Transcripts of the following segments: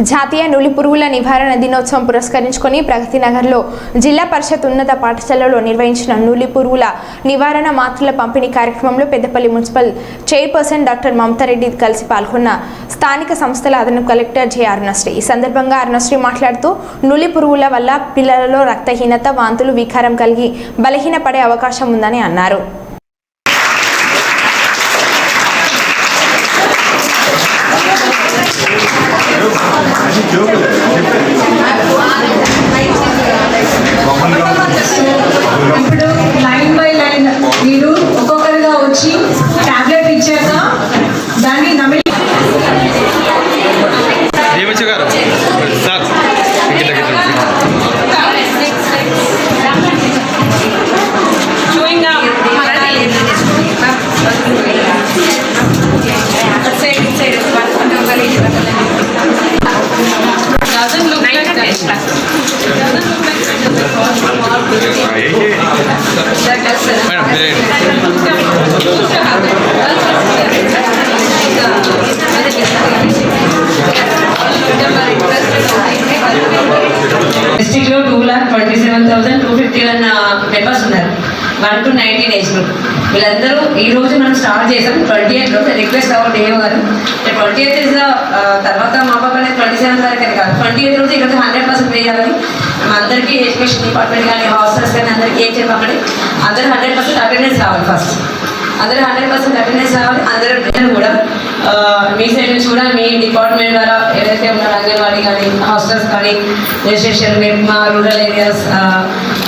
జాతీయ నులి పురుగుల నివారణ దినోత్సవం పురస్కరించుకొని ప్రగతి నగర్లో జిల్లా పరిషత్ ఉన్నత పాఠశాలలో నిర్వహించిన నులి పురుగుల నివారణ మాత్రల పంపిణీ కార్యక్రమంలో Peddapalli municipal chairperson doctor Mamatha Reddy కలిసి పాల్గొన్న స్థానిక సంస్థల అదనపు కలెక్టర్ జె అరుణశ్రీ ఈ సందర్భంగా అరుణశ్రీ మాట్లాడుతూ నులి పురుగుల వల్ల పిల్లలలో రక్తహీనత వాంతులు వికారం కలిగి బలహీనపడే అవకాశం ఉందని అన్నారు. Doesn't look like that. Doesn't look like madam మీరే డిస్ట్రిక్ట్ లో two lakh twenty seven thousand two fifty one members ఉన్నారు one to nineteen age group వీళ్ళందరూ ఈ రోజు మనం స్టార్ట్ చేసాం. ట్వంటీ ఎయిత్ రోజు రిక్వెస్ట్ అవ్వడం ఏమో గారు ట్వంటీ ఎయిత్ ఇస్ తర్వాత మా పాప అనేది ట్వంటీ సెవెన్ తారీఖు అని కాదు. ట్వంటీ ఎయిత్ రోజు ఇక్కడ హండ్రెడ్ పర్సెంట్ వేయాలని అందరికీ ఎడ్యుకేషన్ డిపార్ట్మెంట్ కానీ హాస్టల్స్ కానీ అందరికీ ఏం చెప్పామంటే అందరూ హండ్రెడ్ పర్సెంట్ అటెండెన్స్ రావాలి ఫస్ట్ అందరూ హండ్రెడ్ పర్సెంట్ అటెండెన్స్ రావాలి. అందరూ కూడా మీ సైడ్ నుంచి కూడా మీ డిపార్ట్మెంట్ ద్వారా ఏదైతే ఉన్నారో అంగన్వాడీ కానీ హాస్టల్స్ కానీ రిజిస్ట్రేషన్ మా రూరల్ ఏరియాస్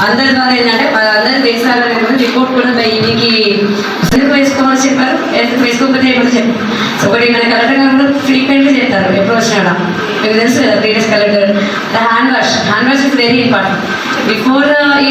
అందరి ద్వారా ఏంటంటే అందరూ వేసాలని కూడా రిపోర్ట్ కూడా బై ఎందుకు వేసుకోమని చెప్పారు. ఎందుకు వేసుకోకపోతే ఏమని చెప్పారు? సో ఒకటి మన కలెక్టర్ గారు కూడా ఫ్రీక్వెంట్గా చెప్తారు ఎప్పుడు వచ్చినా మీకు తెలుసు కదా previous collector hand wash hand wash is very important. Before